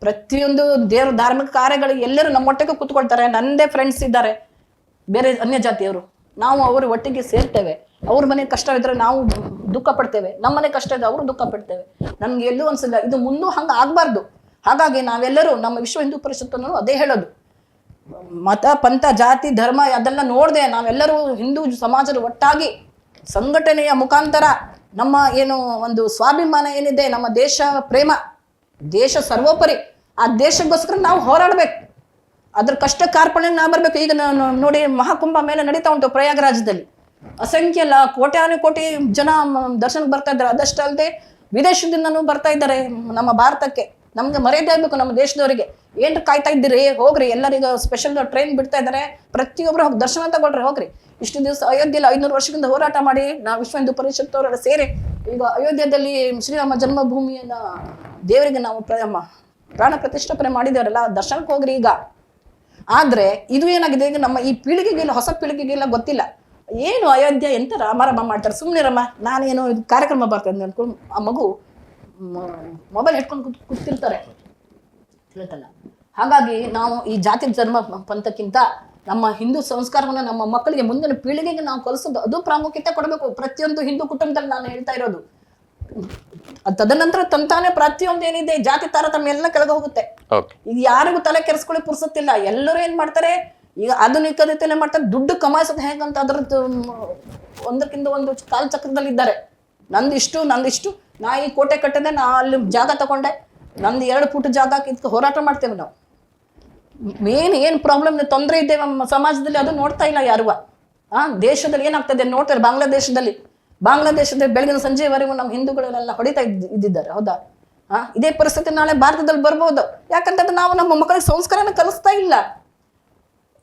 ಪ್ರತಿಯೊಂದು ದೇವ್ರ ಧಾರ್ಮಿಕ ಕಾರ್ಯಗಳು ಎಲ್ಲರೂ ನಮ್ಮ ಒಟ್ಟಿಗೆ ಕೂತ್ಕೊಳ್ತಾರೆ. ನನ್ನದೇ ಫ್ರೆಂಡ್ಸ್ ಇದ್ದಾರೆ. ಬೇರೆ ಅನ್ಯ ಜಾತಿಯವರು. ನಾವು ಅವರ ಒಟ್ಟಿಗೆ ಸೇರ್ತೇವೆ. ಅವ್ರ ಮನೆ ಕಷ್ಟ ಇದ್ರೆ ನಾವು ದುಃಖ ಪಡ್ತೇವೆ. ನಮ್ಮ ಮನೆ ಕಷ್ಟ ಇದ್ರೆ ಅವರು ದುಃಖ ಪಡ್ತೇವೆ. ನಮ್ಗೆ ಎಲ್ಲೂ ಅನ್ಸಿಲ್ಲ. ಇದು ಮುಂದೂ ಹಂಗೆ ಆಗಬಾರ್ದು. ಹಾಗಾಗಿ ನಾವೆಲ್ಲರೂ ನಮ್ಮ ವಿಶ್ವ ಹಿಂದೂ ಪರಿಷತ್ತನ್ನು ಅದೇ ಹೇಳೋದು. ಮತ, ಪಂಥ, ಜಾತಿ, ಧರ್ಮ ಅದೆಲ್ಲ ನೋಡದೆ ನಾವೆಲ್ಲರೂ ಹಿಂದೂ ಸಮಾಜದ ಒಟ್ಟಾಗಿ ಸಂಘಟನೆಯ ಮುಖಾಂತರ ನಮ್ಮ ಏನು ಒಂದು ಸ್ವಾಭಿಮಾನ ಏನಿದೆ, ನಮ್ಮ ದೇಶ ಪ್ರೇಮ, ದೇಶ ಸರ್ವೋಪರಿ, ಆ ದೇಶಕ್ಕೋಸ್ಕರ ನಾವು ಹೋರಾಡಬೇಕು. ಅದ್ರ ಕಷ್ಟ ಕಾರ್ಪಣ್ಯ ನಾವು ಬರಬೇಕು. ಈಗ ನೋಡಿ ಮಹಾಕುಂಭ ಮೇಲೆ ನಡೀತಾ ಉಂಟು ಪ್ರಯಾಗರಾಜದಲ್ಲಿ. ಅಸಂಖ್ಯ ಲ, ಕೋಟ್ಯಾನು ಕೋಟಿ ಜನ ದರ್ಶನಕ್ಕೆ ಬರ್ತಾ ಇದ್ದಾರೆ. ಅದಷ್ಟೇ ಅಲ್ಲದೆ ವಿದೇಶದಿಂದನೂ ಬರ್ತಾ ಇದ್ದಾರೆ ನಮ್ಮ ಭಾರತಕ್ಕೆ. ನಮ್ಗೆ ಮರ್ಯಾದೆ ಆಗಬೇಕು ನಮ್ಮ ದೇಶದವರಿಗೆ. ಏನ್ರಿ ಕಾಯ್ತಾ ಇದ್ದೀರಿ? ಹೋಗ್ರಿ, ಎಲ್ಲರಿಗೂ ಸ್ಪೆಷಲ್ ಟ್ರೈನ್ ಬಿಡ್ತಾ ಇದ್ದಾರೆ ಪ್ರತಿಯೊಬ್ಬರು ಹೋಗಿ ದರ್ಶನ ತಗೊಳ್ರಿ, ಹೋಗ್ರಿ. ಇಷ್ಟು ದಿವಸ ಅಯೋಧ್ಯೆಯಲ್ಲಿ ಐನೂರು ವರ್ಷದಿಂದ ಹೋರಾಟ ಮಾಡಿ, ನಾವು ವಿಶ್ವ ಹಿಂದೂ ಪರಿಷತ್ ಅವರೆಲ್ಲ ಸೇರಿ, ಈಗ ಅಯೋಧ್ಯೆಯಲ್ಲಿ ಶ್ರೀರಾಮ ಜನ್ಮಭೂಮಿಯನ್ನ ದೇವರಿಗೆ ನಾವು ಪ್ರಾಣ ಪ್ರತಿಷ್ಠಾಪನೆ ಮಾಡಿದೇವರಲ್ಲ ದರ್ಶನಕ್ಕೆ ಹೋಗ್ರಿ ಈಗ. ಆದ್ರೆ ಇದು ಏನಾಗಿದೆ? ಈಗ ನಮ್ಮ ಈ ಪೀಳಿಗೆಗೆಲ್ಲ ಹೊಸ ಪೀಳಿಗೆಗೆಲ್ಲ ಗೊತ್ತಿಲ್ಲ. ಏನು ಅಯೋಧ್ಯೆ ಎಂತ ರಾಮರಾಮ ಮಾಡ್ತಾರೆ? ಸುಮ್ಮನೆ ರಮ್ಮ ನಾನೇನೋ ಕಾರ್ಯಕ್ರಮ ಬರ್ತದೆ ಅನ್ಕೊಂಡು ಆ ಮಗು ಮೊಬೈಲ್ ಇಟ್ಕೊಂಡು ಕುತ್ ಕೂತಿರ್ತಾರೆ. ಹೇಳ್ತಲ್ಲ ಹಾಗಾಗಿ ನಾವು ಈ ಜಾತಿ ಧರ್ಮ ಪಂಥಕ್ಕಿಂತ ನಮ್ಮ ಹಿಂದೂ ಸಂಸ್ಕಾರವನ್ನು ನಮ್ಮ ಮಕ್ಕಳಿಗೆ ಮುಂದಿನ ಪೀಳಿಗೆಗೆ ನಾವು ಕಲಿಸೋದು ಅದು ಪ್ರಾಮುಖ್ಯತೆ ಕೊಡಬೇಕು. ಪ್ರತಿಯೊಂದು ಹಿಂದೂ ಕುಟುಂಬದಲ್ಲಿ ನಾನು ಹೇಳ್ತಾ ಇರೋದು. ತದನಂತರ ತಂತಾನೆ ಪ್ರತಿಯೊಂದು ಏನಿದೆ ಜಾತಿ ತಾರತಮ್ಯ ಎಲ್ಲ ಕೆಳಗೆ ಹೋಗುತ್ತೆ. ಈಗ ಯಾರಿಗೂ ತಲೆ ಕೆರೆಸ್ಕೊಳ್ಳಿ ಪುರ್ಸತ್ತಿಲ್ಲ. ಎಲ್ಲರೂ ಏನ್ ಮಾಡ್ತಾರೆ ಈಗ ಆಧುನಿಕತೆ ಮಾಡ್ತಾರೆ. ದುಡ್ಡು ಕಮಾಯಿಸೋದು ಹೇಗಂತ ಅದ್ರದ್ದು ಒಂದಕ್ಕಿಂತ ಒಂದು ಕಾಲ್ ಚಕ್ರದಲ್ಲಿ ಇದ್ದಾರೆ ನಂದಿಷ್ಟು ನಂದಿಷ್ಟು. ನಾ ಈ ಕೋಟೆ ಕಟ್ಟದೆ, ನಾ ಅಲ್ಲಿ ಜಾಗ ತಗೊಂಡೆ. ನಂದು ಎರಡು ಫುಟ್ ಜಾಗ ಇದಕ್ಕೆ ಹೋರಾಟ ಮಾಡ್ತೇವೆ ನಾವು. ಮೇನ್ ಏನು ಪ್ರಾಬ್ಲಮ್ ತೊಂದರೆ ಇದೆ ನಮ್ಮ ಸಮಾಜದಲ್ಲಿ, ಅದು ನೋಡ್ತಾ ಇಲ್ಲ ಯಾರು ಆ, ದೇಶದಲ್ಲಿ ಏನಾಗ್ತದೆ ನೋಡ್ತಾರೆ, ಬಾಂಗ್ಲಾದೇಶದಲ್ಲಿ. ಬಾಂಗ್ಲಾದೇಶದಲ್ಲಿ ಬೆಳಗಿನ ಸಂಜೆವರೆಗೂ ನಮ್ಮ ಹಿಂದೂಗಳೆಲ್ಲ ಹೊಡಿತಾ ಇದ್ದ, ಇದ್ದಿದ್ದಾರೆ, ಹೌದಾ? ಹಾಂ ಇದೇ ಪರಿಸ್ಥಿತಿ ನಾಳೆ ಭಾರತದಲ್ಲಿ ಬರ್ಬೋದು. ಯಾಕಂತಂದ್ರೆ ನಾವು ನಮ್ಮ ಮಕ್ಕಳಿಗೆ ಸಂಸ್ಕಾರನ ಕಲಿಸ್ತಾ ಇಲ್ಲ.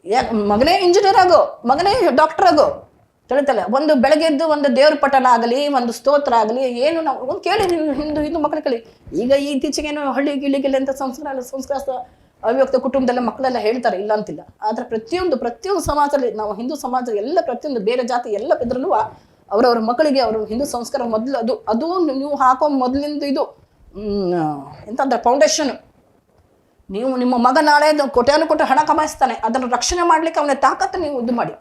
ಯಾಕೆ, ಮಗನೇ ಇಂಜಿನಿಯರ್ ಆಗೋ, ಮಗನೇ ಡಾಕ್ಟರ್ ಆಗೋ. ತಿಳಿತಲ್ಲ ಒಂದು ಬೆಳಗ್ಗೆದ್ದು ಒಂದು ದೇವ್ರ ಪಟಲ ಆಗಲಿ, ಒಂದು ಸ್ತೋತ್ರ ಆಗಲಿ, ಏನು ನಾವು, ಒಂದು ಕೇಳಿ ನೀವು ಹಿಂದೂ ಹಿಂದೂ ಮಕ್ಕಳು ಕೇಳಿ ಈಗ ಈ ಇತ್ತೀಚೆಗೇನು ಹಳ್ಳಿ ಗಿಳಿಗಿಲ್ಲ ಅಂತ ಸಂಸ್ಕಾರ ಸಂಸ್ಕಾರ ಅವ್ಯಕ್ತ ಕುಟುಂಬದಲ್ಲ ಮಕ್ಕಳೆಲ್ಲ ಹೇಳ್ತಾರೆ, ಇಲ್ಲ ಅಂತಿಲ್ಲ. ಆದರೆ ಪ್ರತಿಯೊಂದು ಪ್ರತಿಯೊಂದು ಸಮಾಜದಲ್ಲಿ, ನಾವು ಹಿಂದೂ ಸಮಾಜ ಎಲ್ಲ ಪ್ರತಿಯೊಂದು, ಬೇರೆ ಜಾತಿ ಎಲ್ಲ ಇದ್ರಲ್ಲೂ ಅವರವ್ರ ಮಕ್ಕಳಿಗೆ ಅವರು ಹಿಂದೂ ಸಂಸ್ಕಾರ ಮೊದಲು ಅದು ಅದು ನೀವು ಹಾಕೋ ಮೊದಲಿಂದ ಇದು ಎಂತಂದ್ರೆ ಫೌಂಡೇಶನ್ ನೀವು ನಿಮ್ಮ ಮಗ ನಾಳೆ ಕೊಟ್ಟೆಯನ್ನು ಕೊಟ್ಟು ಕೋಟಿ ಹಣ ಕಮಾಯಿಸ್ತಾನೆ, ಅದನ್ನು ರಕ್ಷಣೆ ಮಾಡ್ಲಿಕ್ಕೆ ಅವನ ತಾಕತ್ತು ನೀವು ಇದು ಮಾಡಿ.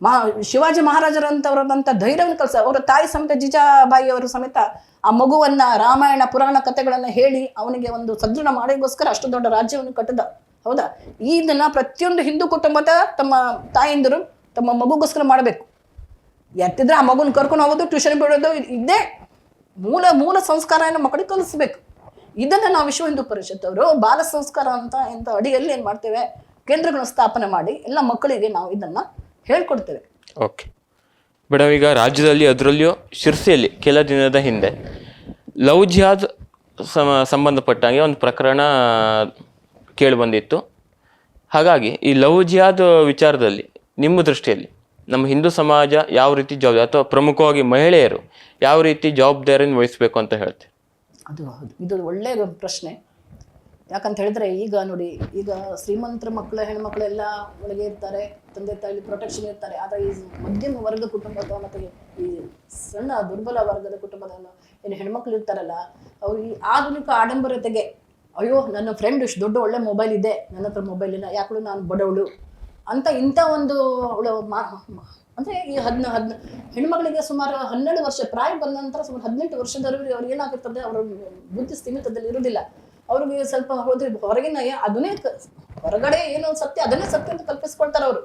ಮಹಾ, ಶಿವಾಜಿ ಮಹಾರಾಜರಂತವ್ರದಂತ ಧೈರ್ಯವನ್ನು ಕಲಿಸ, ಅವರ ತಾಯಿ ಸಮೇತ ಜಿಜಾಬಾಯಿಯವರು ಸಮೇತ ಆ ಮಗುವನ್ನ ರಾಮಾಯಣ ಪುರಾಣ ಕಥೆಗಳನ್ನು ಹೇಳಿ ಅವನಿಗೆ ಒಂದು ಸದೃಢ ಮಾಡೋಕ್ಕೋಸ್ಕರ ಅಷ್ಟು ದೊಡ್ಡ ರಾಜ್ಯವನ್ನು ಕಟ್ಟದ. ಹೌದಾ? ಇದನ್ನ ಪ್ರತಿಯೊಂದು ಹಿಂದೂ ಕುಟುಂಬದ ತಮ್ಮ ತಾಯಿಂದರು ತಮ್ಮ ಮಗುಗೋಸ್ಕರ ಮಾಡಬೇಕು. ಎತ್ತಿದ್ರೆ ಆ ಮಗುನ ಕರ್ಕೊಂಡು ಹೋಗೋದು ಟ್ಯೂಷನ್ ಬಿಡೋದು, ಇದೇ ಮೂಲ ಮೂಲ ಸಂಸ್ಕಾರನ ಮಕ್ಕಳಿಗೆ ಕಲಿಸ್ಬೇಕು. ಇದನ್ನ ನಾವು ವಿಶ್ವ ಹಿಂದೂ ಪರಿಷತ್ ಅವರು ಬಾಲ ಸಂಸ್ಕಾರ ಅಂತ ಇಂಥ ಅಡಿಯಲ್ಲಿ ಏನು ಮಾಡ್ತೇವೆ? ಕೇಂದ್ರಗಳನ್ನು ಸ್ಥಾಪನೆ ಮಾಡಿ ಎಲ್ಲ ಮಕ್ಕಳಿಗೆ ನಾವು ಇದನ್ನ ಹೇಳ್ಕೊಡ್ತೇವೆ. ಓಕೆ. ಮೇಡಮ್ ಈಗ ರಾಜ್ಯದಲ್ಲಿ ಅದರಲ್ಲಿಯೂ ಶಿರ್ಸಿಯಲ್ಲಿ ಕೆಲ ದಿನದ ಹಿಂದೆ ಲವ್ ಜಿಹಾದ್ ಸಮ ಸಂಬಂಧಪಟ್ಟಂಗೆ ಒಂದು ಪ್ರಕರಣ ಕೇಳಿಬಂದಿತ್ತು. ಹಾಗಾಗಿ ಈ ಲವ್ ಜಿಹಾದ್ ವಿಚಾರದಲ್ಲಿ ನಿಮ್ಮ ದೃಷ್ಟಿಯಲ್ಲಿ ನಮ್ಮ ಹಿಂದೂ ಸಮಾಜ ಯಾವ ರೀತಿ ಜವಾಬ್ದಾರಿ ಅಥವಾ ಪ್ರಮುಖವಾಗಿ ಮಹಿಳೆಯರು ಯಾವ ರೀತಿ ಜವಾಬ್ದಾರಿಯನ್ನು ವಹಿಸಬೇಕು ಅಂತ ಹೇಳ್ತೀವಿ ಅದು ಹೌದು. ಇದು ಒಳ್ಳೆಯ ಪ್ರಶ್ನೆ. ಯಾಕಂತ ಹೇಳಿದ್ರೆ ಈಗ ನೋಡಿ, ಈಗ ಶ್ರೀಮಂತರ ಮಕ್ಕಳು ಹೆಣ್ಮಕ್ಳೆಲ್ಲ ಒಳಗೆ ಇರ್ತಾರೆ, ತಂದೆ ತಾಯಿ ಪ್ರೊಟೆಕ್ಷನ್ ಇರ್ತಾರೆ. ಆದರೆ ಈ ಮಧ್ಯಮ ವರ್ಗ ಕುಟುಂಬದ ಮತ್ತು ಈ ಸಣ್ಣ ದುರ್ಬಲ ವರ್ಗದ ಕುಟುಂಬದ ಏನು ಹೆಣ್ಮಕ್ಳು ಇರ್ತಾರಲ್ಲ ಅವ್ರು ಈ ಆಧುನಿಕ ಆಡಂಬರತೆಗೆ, ಅಯ್ಯೋ, ನನ್ನ ಫ್ರೆಂಡ್ ಇಷ್ಟು ದೊಡ್ಡ ಒಳ್ಳೆ ಮೊಬೈಲ್ ಇದೆ, ನನ್ನ ಹತ್ರ ಮೊಬೈಲ್ ಇಲ್ಲ ಯಾಕಳು ನಾನು ಬಡವಳು ಅಂತ ಇಂಥ ಒಂದು ಅವಳು ಮಾ ಅಂದರೆ ಅಂದ್ರೆ ಈ ಹದಿನ ಹದಿನ ಹೆಣ್ಮಗಳಿಗೆ ಸುಮಾರು ಹನ್ನೆರಡು ವರ್ಷ ಪ್ರಾಯ ಬಂದ ನಂತರ ಸುಮಾರು ಹದಿನೆಂಟು ವರ್ಷದವರೆಗೆ ಅವ್ರು ಏನಾಗುತ್ತದೆ ಅವರ ಬುದ್ಧಿ ಸ್ಥಿಮಿತದಲ್ಲಿ ಇರುವುದಿಲ್ಲ. ಅವ್ರಿಗೆ ಸ್ವಲ್ಪ ಹೋದ್ರೆ ಹೊರಗಿನ ಅದನ್ನೇ ಹೊರಗಡೆ ಏನೋ ಸತ್ಯ, ಅದನ್ನೇ ಸತ್ಯ ಅಂತ ಕಲ್ಪಿಸ್ಕೊಳ್ತಾರೆ ಅವರು.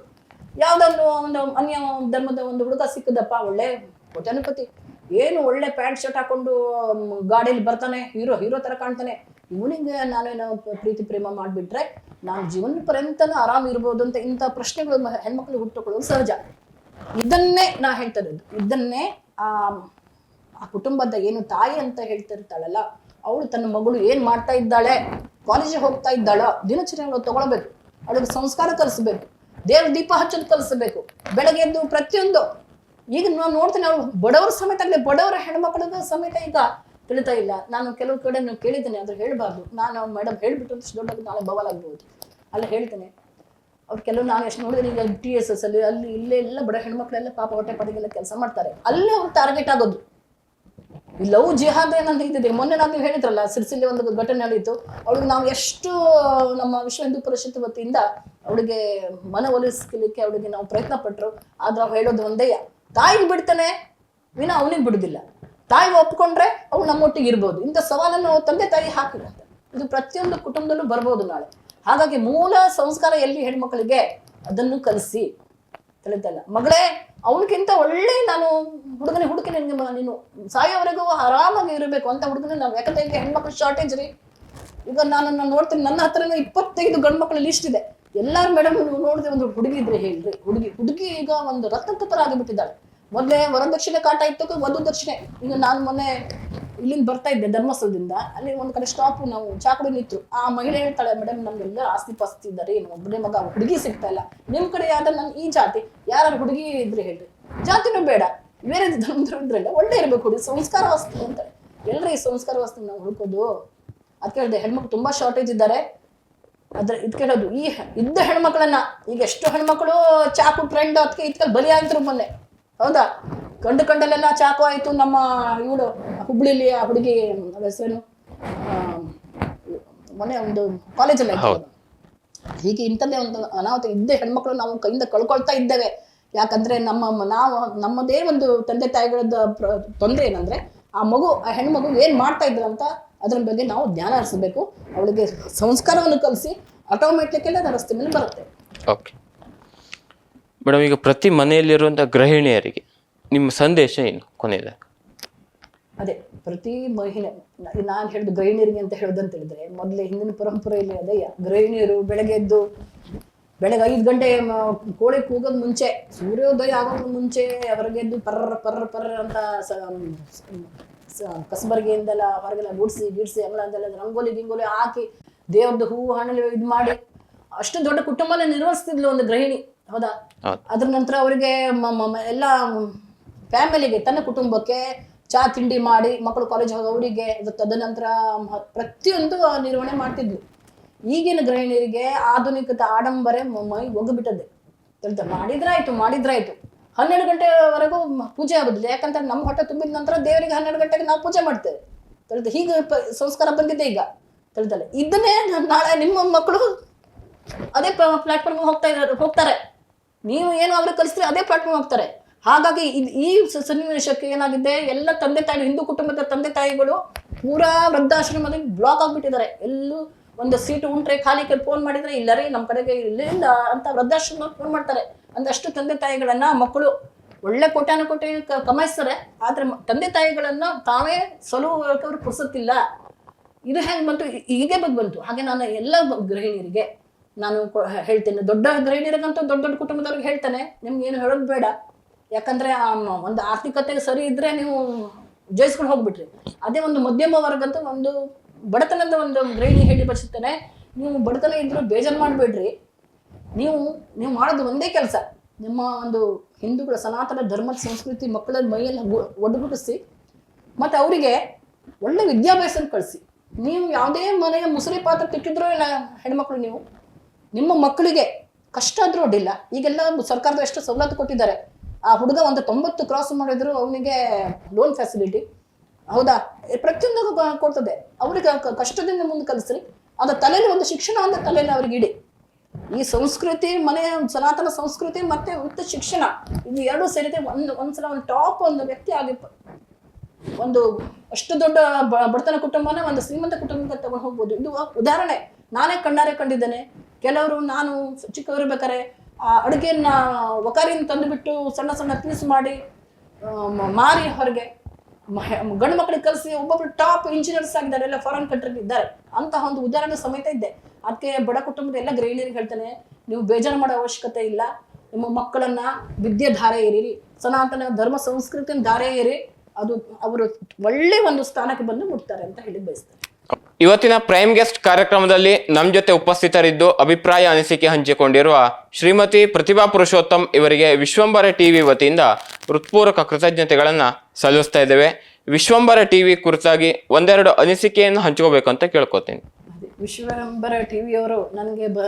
ಯಾವ್ದೊಂದು ಒಂದು ಅನ್ಯ ಧರ್ಮದ ಒಂದು ಹುಡುಗ ಸಿಕ್ಕದಪ್ಪ, ಒಳ್ಳೆ ಕೋಟ್ಯಾನುಪತಿ ಏನು ಒಳ್ಳೆ ಪ್ಯಾಂಟ್ ಶರ್ಟ್ ಹಾಕೊಂಡು ಗಾಡಿಯಲ್ಲಿ ಬರ್ತಾನೆ, ಹೀರೋ ಹೀರೋ ತರ ಕಾಣ್ತಾನೆ. ಇವನಿಗೆ ನಾನೇನು ಪ್ರೀತಿ ಪ್ರೇಮ ಮಾಡಿಬಿಟ್ರೆ ನಾನು ಜೀವನ ಪರ್ಯಂತನೂ ಆರಾಮ್ ಇರ್ಬೋದು ಅಂತ ಇಂಥ ಪ್ರಶ್ನೆಗಳು ಹೆಣ್ಮಕ್ಳು ಹುಟ್ಟುಕೊಳ್ಳೋದು ಸಹಜ. ಇದನ್ನೇ ನಾ ಹೇಳ್ತಾ ಇರೋದು. ಇದನ್ನೇ ಆ ಕುಟುಂಬದ ಏನು ತಾಯಿ ಅಂತ ಹೇಳ್ತಿರ್ತಾಳಲ್ಲ ಅವಳು ತನ್ನ ಮಗಳು ಏನು ಮಾಡ್ತಾ ಇದ್ದಾಳೆ? ಕಾಲೇಜಿಗೆ ಹೋಗ್ತಾ ಇದ್ದಾಳ? ದಿನಚರಿಯನ್ನು ತಗೊಳ್ಬೇಕು. ಅವಳಿಗೆ ಸಂಸ್ಕಾರ ಕಲಿಸ್ಬೇಕು. ದೇವ್ರ ದೀಪ ಹಚ್ಚಲು ಕಲಿಸ್ಬೇಕು. ಬೆಳಗ್ಗೆ ಎದ್ದು ಪ್ರತಿಯೊಂದು ಈಗ ನಾವು ನೋಡ್ತೇನೆ ಅವ್ರು ಬಡವರ ಸಮೇತ ಆಗಲಿ, ಬಡವರ ಹೆಣ್ಮಕ್ಳಿಗೂ ಸಮೇತ ಈಗ ತಿಳಿತಾ ಇಲ್ಲ. ನಾನು ಕೆಲವು ಕಡೆ ನಾನು ಕೇಳಿದ್ದೇನೆ ಅದ್ರ ಹೇಳ್ಬಾರ್ದು. ನಾನು ಮೇಡಮ್ ಹೇಳ್ಬಿಟ್ಟು ಅಂತ ದೊಡ್ಡ ನಾಳೆ ಬವಾಲಾಗ್ಬೋದು ಅಲ್ಲ, ಹೇಳ್ತೇನೆ. ಅವ್ರು ಕೆಲವು ನಾನು ಎಷ್ಟು ನೋಡಿದ್ರೆ ಈಗ ಟಿ ಎಸ್ ಎಸ್ ಅಲ್ಲಿ ಅಲ್ಲಿ, ಇಲ್ಲೇ ಎಲ್ಲ ಬಡ ಹೆಣ್ಮಕ್ಳೆಲ್ಲ ಪಾಪ ಹೊಟ್ಟೆ ಪಡೆಗೆಲ್ಲ ಕೆಲಸ ಮಾಡ್ತಾರೆ. ಅಲ್ಲೇ ಅವ್ರು ಟಾರ್ಗೆಟ್ ಆಗೋದು. ಈ ಲವ್ ಜಿಹಾದ್ ಏನಂತ ಇದ್ದಿದೆ ಮೊನ್ನೆ ನಾವು ನೀವು ಹೇಳಿದ್ರಲ್ಲ, ಸಿರ್ಸಿಲ್ಲಿ ಒಂದು ಘಟನೆ ನಡೆಯಿತು ಅವಳಿಗೆ ನಾವು ಎಷ್ಟು ನಮ್ಮ ವಿಶ್ವ ಹಿಂದೂ ಪರಿಷತ್ ವತಿಯಿಂದ ಅವಳಿಗೆ ಮನವೊಲಿಸ್ಲಿಕ್ಕೆ ಅವಳಿಗೆ ನಾವು ಪ್ರಯತ್ನ ಪಟ್ಟರು ಆದ್ರೆ ಅವ್ರು ಹೇಳೋದು ಒಂದೇ ತಾಯಿಗೆ ಬಿಡ್ತಾನೆ ವಿನ ಅವನಿಗೆ ಬಿಡುದಿಲ್ಲ. ತಾಯಿ ಒಪ್ಕೊಂಡ್ರೆ ಅವಳು ನಮ್ಮೊಟ್ಟಿಗೆ ಇರ್ಬೋದು. ಇಂಥ ಸವಾಲನ್ನು ತಂದೆ ತಾಯಿ ಹಾಕಿರುತ್ತೆ ಇದು ಪ್ರತಿಯೊಂದು ಕುಟುಂಬದಲ್ಲೂ ಬರ್ಬೋದು ನಾಳೆ. ಹಾಗಾಗಿ ಮೂಲ ಸಂಸ್ಕಾರ ಎಲ್ಲಿ ಹೆಣ್ಮಕ್ಳಿಗೆ ಅದನ್ನು ಕಲಿಸಿ. ತಿಳಿತಲ್ಲ ಮಗಳೇ ಅವನಿಗಿಂತ ಒಳ್ಳೆ ನಾನು ಹುಡುಗನೇ ಹುಡುಕಿ ನಿನಗೆ ನೀನು. ಸಾಯೋವರೆಗೂ ಆರಾಮಾಗಿ ಇರಬೇಕು ಅಂತ ಹುಡುಗನೇ ನಾವು. ಯಾಕಂದ್ರೆ ಈಗ ಹೆಣ್ಮಕ್ಳು ಶಾರ್ಟೇಜ್ ರೀ. ಈಗ ನಾನು ನಾನು ನೋಡ್ತೀನಿ, ನನ್ನ ಹತ್ರನೂ ಇಪ್ಪತ್ತೈದು ಗಂಡು ಮಕ್ಕಳ ಲಿಸ್ಟ್ ಇದೆ. ಎಲ್ಲಾರು ಮೇಡಮ್ ನೀವು ನೋಡಿದ್ರೆ ಒಂದು ಹುಡುಗಿ ಇದ್ರೆ ಹೇಳ್ರಿ. ಹುಡುಗಿ ಹುಡುಗಿ ಈಗ ಒಂದು ರತ್ನಕ್ಕ ಥರ ಆಗಿಬಿಟ್ಟಿದ್ದಾಳೆ ಮೊದಲೇ ವರದಕ್ಷಿಣೆ ಕಾಟ ಇತ್ತು ವಧು ದಕ್ಷಿಣೆ ಈಗ ನಾನು ಮೊನ್ನೆ ಇಲ್ಲಿಂದ ಬರ್ತಾ ಇದ್ದೆ ಧರ್ಮಸ್ಥಳದಿಂದ. ಅಲ್ಲಿ ಒಂದು ಕಡೆ ಸ್ಟಾಪ್ ನಾವು ಚಾಕಡಿ ನಿಂತು. ಆ ಮಹಿಳೆ ಹೇಳ್ತಾಳೆ ಮೇಡಮ್ ನಮ್ಗೆಲ್ಲ ಆಸ್ತಿ ಪಾಸ್ತಿ ಇದ್ದಾರೆ. ಒಬ್ಬನೇ ಮಗ ಹುಡುಗಿ ಸಿಗ್ತಾ ಇಲ್ಲ. ನಿಮ್ ಕಡೆ ಯಾವ್ದು ನನ್ ಈ ಜಾತಿ? ಯಾರು ಹುಡುಗಿ ಇದ್ರೆ ಹೇಳ್ರಿ. ಜಾತಿನೂ ಬೇಡ. ಬೇರೆ ಧರ್ಮದ್ರು ಇದ್ರಲ್ಲ ಒಳ್ಳೆ ಇರ್ಬೇಕು ಹುಡುಗಿ ಸಂಸ್ಕಾರ ವಸ್ತು ಅಂತಾರೆ ಎಲ್ರಿ ಈ ಸಂಸ್ಕಾರ ವಸ್ತು ನಾವು ಹುಡುಕೋದು? ಅದ್ ಕೇಳಿದೆ, ಹೆಣ್ಮಕ್ಳು ತುಂಬಾ ಶಾರ್ಟೇಜ್ ಇದ್ದಾರೆ. ಅದ್ರ, ಇದ್ ಕೇಳೋದು, ಈ ಇದ್ದ ಹೆಣ್ಮಕ್ಳನ್ನ ಈಗ ಎಷ್ಟು ಹೆಣ್ಮಕ್ಳು ಚಾಕು ಟ್ರೆಂಡ್ ಅದಕ್ಕೆ ಬಲಿ ಆಗಿದ್ರು ಮೊನ್ನೆ. ಹೌದಾ? ಕಂಡು ಕಂಡಲ್ಲೆಲ್ಲ ಚಾಕು ಆಯಿತು ನಮ್ಮ ಇವಳು ಹುಬ್ಳಿಲಿ ಆ ಹುಡುಗಿ ಹೆಸರೇನು ಮೊನ್ನೆ ಒಂದು ಕಾಲೇಜಲ್ಲಿ. ಹೀಗೆ ಇಂಥದ್ದೇ ಒಂದು ಅನಾಹುತ ಇದ್ದೇ ಹೆಣ್ಮಕ್ಳು ನಾವು ಕೈಯಿಂದ ಕಳ್ಕೊಳ್ತಾ ಇದ್ದೇವೆ. ಯಾಕಂದ್ರೆ ನಮ್ಮ ನಾವು ನಮ್ಮದೇ ಒಂದು ತಂದೆ ತಾಯಿಗಳದ್ದು ತೊಂದರೆ ಏನಂದ್ರೆ ಆ ಮಗು ಆ ಹೆಣ್ಮಗು ಏನ್ ಮಾಡ್ತಾ ಇದ್ರು ಅಂತ ಅದ್ರ ಬಗ್ಗೆ ನಾವು ಧ್ಯಾನ ಹರಿಸಬೇಕು. ಅವಳಿಗೆ ಸಂಸ್ಕಾರವನ್ನು ಕಲಿಸಿ ಆಟೋಮೆಟಿಕ್ ಎಲ್ಲ ರಸ್ತೆ ಮೇಲೆ ಬರುತ್ತೆ. ಓಕೆ ಮೇಡಮ್ ಈಗ ಪ್ರತಿ ಮನೆಯಲ್ಲಿರುವಂಥ ಗೃಹಿಣಿಯರಿಗೆ ನಿಮ್ಮ ಸಂದೇಶ ಏನು ಕೊನೆಯದಾಗ ಅದೇ ಪ್ರತಿ ಮಹಿಳೆ ನಾನು ಹೇಳಿದ ಗೃಹಿಣಿಯರಿಗೆ ಅಂತ ಹೇಳೋದಂತ ಹೇಳಿದ್ರೆ ಮೊದಲೇ ಹಿಂದಿನ ಪರಂಪರೆಯಲ್ಲಿ ಅದೇ ಗೃಹಿಣಿಯರು ಬೆಳಗ್ಗೆ ಎದ್ದು ಬೆಳಗ್ಗೆ ಐದು ಗಂಟೆ ಕೋಳಿ ಕೂಗೋದ್ ಮುಂಚೆ ಸೂರ್ಯೋದಯ ಆಗೋದ್ ಮುಂಚೆ ಅವ್ರಿಗೆ ಎದ್ದು ಪರ್ರ ಪರ್ರ ಪರ್ರ ಅಂತ ಕಸಬರಿಗೆಯಿಂದೆಲ್ಲ ಹೊರಗೆಲ್ಲ ಗುಡ್ಸಿ ಗಿಡ್ಸಿ ಎಲ್ಲ ರಂಗೋಲಿ ಗಿಂಗೋಲಿ ಹಾಕಿ ದೇವ್ರದ್ದು ಹೂವು ಹಣ್ಣಲ್ಲಿ ಇದು ಮಾಡಿ ಅಷ್ಟು ದೊಡ್ಡ ಕುಟುಂಬನೇ ನಿರ್ವಹಿಸ್ತಿದ್ಲು ಒಂದು ಗೃಹಿಣಿ ಹೌದಾ. ಅದ್ರ ನಂತರ ಅವರಿಗೆ ಎಲ್ಲ ಫ್ಯಾಮಿಲಿಗೆ, ತನ್ನ ಕುಟುಂಬಕ್ಕೆ ಚಾ ತಿಂಡಿ ಮಾಡಿ, ಮಕ್ಕಳು ಕಾಲೇಜ್ ಹೋಗೋರಿಗೆ ತದನಂತರ ಪ್ರತಿಯೊಂದು ನಿರ್ವಹಣೆ ಮಾಡ್ತಿದ್ವಿ ಈಗಿನ ಗೃಹಿಣಿಯರಿಗೆ ಆಧುನಿಕತೆ ಆಡಂಬರೆ ಮ- ಒಗ್ಗಿಬಿಟ್ಟದೆ ತಿಳಿತ ಮಾಡಿದ್ರಾಯ್ತು ಮಾಡಿದ್ರಾಯ್ತು. ಹನ್ನೆರಡು ಗಂಟೆವರೆಗೂ ಪೂಜೆ ಆಗುದಿಲ್ಲ. ಯಾಕಂತ ನಮ್ಮ ಹೊಟ್ಟೆ ತುಂಬಿದ ನಂತರ ದೇವರಿಗೆ ಹನ್ನೆರಡು ಗಂಟೆಗೆ ನಾವು ಪೂಜೆ ಮಾಡ್ತೇವೆ. ತಿಳಿತ ಹೀಗೆ ಸಂಸ್ಕಾರ ಬಂದಿದೆ ಈಗ. ತಿಳಿತಲ್ಲ ಇದನ್ನೇ ನಾಳೆ ನಿಮ್ಮ ಮಕ್ಕಳು ಅದೇ ಪ್ಲಾಟ್ಫಾರ್ಮ್ ಹೋಗ್ತಾ ಹೋಗ್ತಾರೆ. ನೀವು ಏನು ಅವ್ರಿಗೆ ಕಲಿಸ್ತೀರಿ, ಅದೇ ಪ್ಲಾಟ್ಫಾರ್ಮ್ ಹೋಗ್ತಾರೆ. ಹಾಗಾಗಿ ಇದು ಈ ಸನ್ನಿವೇಶಕ್ಕೆ ಏನಾಗಿದೆ? ಎಲ್ಲ ತಂದೆ ತಾಯಿ ಹಿಂದೂ ಕುಟುಂಬದ ತಂದೆ ತಾಯಿಗಳು ಪೂರಾ ವೃದ್ಧಾಶ್ರಮದಲ್ಲಿ ಬ್ಲಾಕ್ ಆಗಿಬಿಟ್ಟಿದ್ದಾರೆ. ಎಲ್ಲೂ ಒಂದು ಸೀಟು ಉಂಟ್ರೆ ಖಾಲಿ ಫೋನ್ ಮಾಡಿದ್ರೆ, ಇಲ್ಲ ರೀ ನಮ್ಮ ಕಡೆಗೆ ಇಲ್ಲಿಂದ ಅಂತ ವೃದ್ಧಾಶ್ರಮ ಫೋನ್ ಮಾಡ್ತಾರೆ. ಅಂದಷ್ಟು ತಂದೆ ತಾಯಿಗಳನ್ನ ಮಕ್ಕಳು ಒಳ್ಳೆ ಕೋಟ್ಯಾನುಕೋಟಿ ಕ- ಕಮಾಯಿಸ್ತಾರೆ. ಆದರೆ ತಂದೆ ತಾಯಿಗಳನ್ನ ತಾವೇ ಸಲುವರು ಪುರ್ಸತ್ತಿಲ್ಲ ಇದು ಹೆಂಗೆ ಬಂತು? ಹೀಗೆ ಬಂದು ಬಂತು. ಹಾಗೆ ನಾನು ಎಲ್ಲ ಗೃಹಿಣಿಯರಿಗೆ ನಾನು ಹೇಳ್ತೇನೆ. ದೊಡ್ಡ ಗೃಹಿಣಿಯರಿಗಂತೂ ದೊಡ್ಡ ದೊಡ್ಡ ಕುಟುಂಬದವ್ರಿಗೆ ಹೇಳ್ತಾನೆ. ನಿಮ್ಗೆ ಏನು ಹೇಳೋದು ಬೇಡ. ಯಾಕಂದ್ರೆ ಒಂದು ಆರ್ಥಿಕತೆ ಸರಿ ಇದ್ದರೆ ನೀವು ಜಯಿಸ್ಕೊಂಡು ಹೋಗ್ಬಿಟ್ರಿ. ಅದೇ ಒಂದು ಮಧ್ಯಮ ವರ್ಗ ಅಂತ ಒಂದು ಬಡತನದ ಒಂದು ಗ್ರೇಡಿ ಹೇಳಿ ಬಯಸುತ್ತೇನೆ, ನೀವು ಬಡತನ ಇದ್ದರೂ ಬೇಜಾರು ಮಾಡಬೇಡ್ರಿ. ನೀವು ನೀವು ಮಾಡೋದು ಒಂದೇ ಕೆಲಸ. ನಿಮ್ಮ ಒಂದು ಹಿಂದೂಗಳ ಸನಾತನ ಧರ್ಮದ ಸಂಸ್ಕೃತಿ ಮಕ್ಕಳ ಮೈಯಲ್ಲಿ ಗು- ಮತ್ತೆ ಅವರಿಗೆ ಒಳ್ಳೆ ವಿದ್ಯಾಭ್ಯಾಸನ ಕಳಿಸಿ. ನೀವು ಯಾವುದೇ ಮನೆಯ ಮುಸುರಿ ಪಾತ್ರ ತಿಕ್ಕಿದ್ರೂ ಇಲ್ಲ ಹೆಣ್ಮಕ್ಳು ನೀವು? ನಿಮ್ಮ ಮಕ್ಕಳಿಗೆ ಕಷ್ಟ ಆದ್ರೂ ಅಡ್ಡಿಲ್ಲ. ಈಗೆಲ್ಲ ಸರ್ಕಾರದ ಎಷ್ಟು ಸವಲತ್ತು ಕೊಟ್ಟಿದ್ದಾರೆ. ಆ ಹುಡುಗ ಒಂದು ತೊಂಬತ್ತು ಕ್ರಾಸ್ ಮಾಡಿದ್ರು ಅವನಿಗೆ ಲೋನ್ ಫೆಸಿಲಿಟಿ ಹೌದಾ? ಪ್ರತಿಯೊಂದಕ್ಕೂ ಕೊಡ್ತದೆ. ಅವ್ರಿಗೆ ಕಷ್ಟದಿಂದ ಮುಂದೆ ಕಲಿಸ್ರಿ. ಅದು ತಲೆಯಲ್ಲಿ ಒಂದು ಶಿಕ್ಷಣ ಅಂತ ತಲೆಯಲ್ಲಿ ಅವ್ರಿಗೆ ಇಡಿ. ಈ ಸಂಸ್ಕೃತಿ ಮನೆಯ ಸನಾತನ ಸಂಸ್ಕೃತಿ ಮತ್ತೆ ಉತ್ತ ಶಿಕ್ಷಣ, ಇದು ಎರಡೂ ಸೇರಿದೆ. ಒಂದು, ಒಂದ್ಸಲ ಒಂದು ಟಾಪ್ ಒಂದು ವ್ಯಕ್ತಿ ಆಗಿ ಒಂದು ಅಷ್ಟು ದೊಡ್ಡ ಬಡತನ ಕುಟುಂಬನ ಒಂದು ಶ್ರೀಮಂತ ಕುಟುಂಬ ತಗೊಂಡು ಹೋಗ್ಬೋದು. ಇದು ಉದಾಹರಣೆ. ನಾನೇ ಕಣ್ಣಾರೆ ಕಂಡಿದ್ದೇನೆ. ಕೆಲವರು ನಾನು ಚಿಕ್ಕವರಿರ್ಬೇಕಾರೆ ಆ ಅಡುಗೆಯನ್ನ ಒಕಾರಿನ ತಂದುಬಿಟ್ಟು ಸಣ್ಣ ಸಣ್ಣ ಪೀಸ್ ಮಾಡಿ ಮಾರಿ ಹೊರಗೆ ಗಂಡು ಮಕ್ಕಳಿಗೆ ಕಲಿಸಿ ಒಬ್ಬೊಬ್ರು ಟಾಪ್ ಇಂಜಿನಿಯರ್ಸ್ ಆಗಿದ್ದಾರೆ, ಎಲ್ಲ ಫಾರಿನ್ ಕಂಟ್ರಿಗೆ ಇದ್ದಾರೆ. ಅಂತಹ ಒಂದು ಉದಾಹರಣೆ ಸಮೇತ ಇದ್ದೆ ಅದಕ್ಕೆ ಬಡ ಕುಟುಂಬದ ಎಲ್ಲ ಗೃಹಿಣಿಯರಿಗೆ ಹೇಳ್ತಾನೆ, ನೀವು ಬೇಜಾರು ಮಾಡೋ ಅವಶ್ಯಕತೆ ಇಲ್ಲ. ನಿಮ್ಮ ಮಕ್ಕಳನ್ನ ವಿದ್ಯೆ ಧಾರೆ ಏರಿರಿ, ಸನಾತನ ಧರ್ಮ ಸಂಸ್ಕೃತಿನ ಧಾರೆ ಏರಿ, ಅದು ಅವರು ಒಳ್ಳೆ ಒಂದು ಸ್ಥಾನಕ್ಕೆ ಬಂದು ಮುಟ್ತಾರೆ ಅಂತ ಹೇಳಿ ಬಯಸ್ತೇನೆ ಇವತ್ತಿನ ಪ್ರೈಮ್ ಗೆಸ್ಟ್ ಕಾರ್ಯಕ್ರಮದಲ್ಲಿ ನಮ್ಮ ಜೊತೆ ಉಪಸ್ಥಿತರಿದ್ದು ಅಭಿಪ್ರಾಯ ಅನಿಸಿಕೆ ಹಂಚಿಕೊಂಡಿರುವ ಶ್ರೀಮತಿ ಪ್ರತಿಭಾ ಪುರುಷೋತ್ತಮ್ ಇವರಿಗೆ ವಿಶ್ವಂಬರ ಟಿವಿ ವತಿಯಿಂದ ಹೃತ್ಪೂರ್ವಕ ಕೃತಜ್ಞತೆಗಳನ್ನು ಸಲ್ಲಿಸ್ತಾ ಇದ್ದೇವೆ. ವಿಶ್ವಂಬರ ಟಿವಿ ಕುರಿತಾಗಿ ಒಂದೆರಡು ಅನಿಸಿಕೆಯನ್ನು ಹಂಚ್ಕೋಬೇಕು ಅಂತ ಕೇಳ್ಕೊತೀನಿ. ವಿಶ್ವಂಬರ ಟಿ ವಿಯವರು ನನಗೆ ಬ,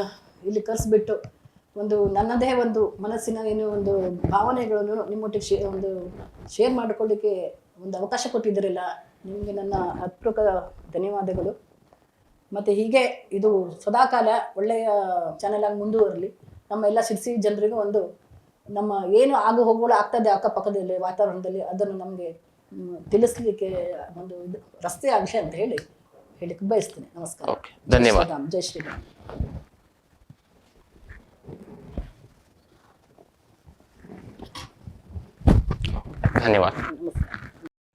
ಇಲ್ಲಿ ಕರೆಸ್ಬಿಟ್ಟು ಒಂದು ನನ್ನದೇ ಒಂದು ಮನಸ್ಸಿನ ಏನು ಒಂದು ಭಾವನೆಗಳನ್ನು ನಿಮ್ಮೊಟ್ಟಿಗೆ ಶೇ, ಒಂದು ಶೇರ್ ಮಾಡಿಕೊಳ್ಳಿಕ್ಕೆ ಒಂದು ಅವಕಾಶ ಕೊಟ್ಟಿದ್ದೀರಲ್ಲ ನಿಮಗೆ ನನ್ನ ಹತ್ಪೂರ್ವಕ ಧನ್ಯವಾದಗಳು. ಮತ್ತು ಹೀಗೆ ಇದು ಸದಾಕಾಲ ಒಳ್ಳೆಯ ಚಾನೆಲ್ ಆಗಿ ಮುಂದುವರಲಿ. ನಮ್ಮ ಎಲ್ಲ ಸಿರ್ಸಿ ಜನರಿಗೂ ಒಂದು ನಮ್ಮ ಏನು ಆಗು ಹೋಗುಗಳು ಆಗ್ತದೆ ಅಕ್ಕಪಕ್ಕದಲ್ಲಿ ವಾತಾವರಣದಲ್ಲಿ ಅದನ್ನು ನಮಗೆ ತಿಳಿಸ್ಲಿಕ್ಕೆ ಒಂದು ಇದು ರಸ್ತೆ ಆಗಲಿ ಅಂತ ಹೇಳಿ ಹೇಳಿಕ್ಕೆ ಬಯಸ್ತೀನಿ. ನಮಸ್ಕಾರ. ಧನ್ಯವಾದ. ಜೈ ಶ್ರೀರಾಮ್. ಧನ್ಯವಾದ.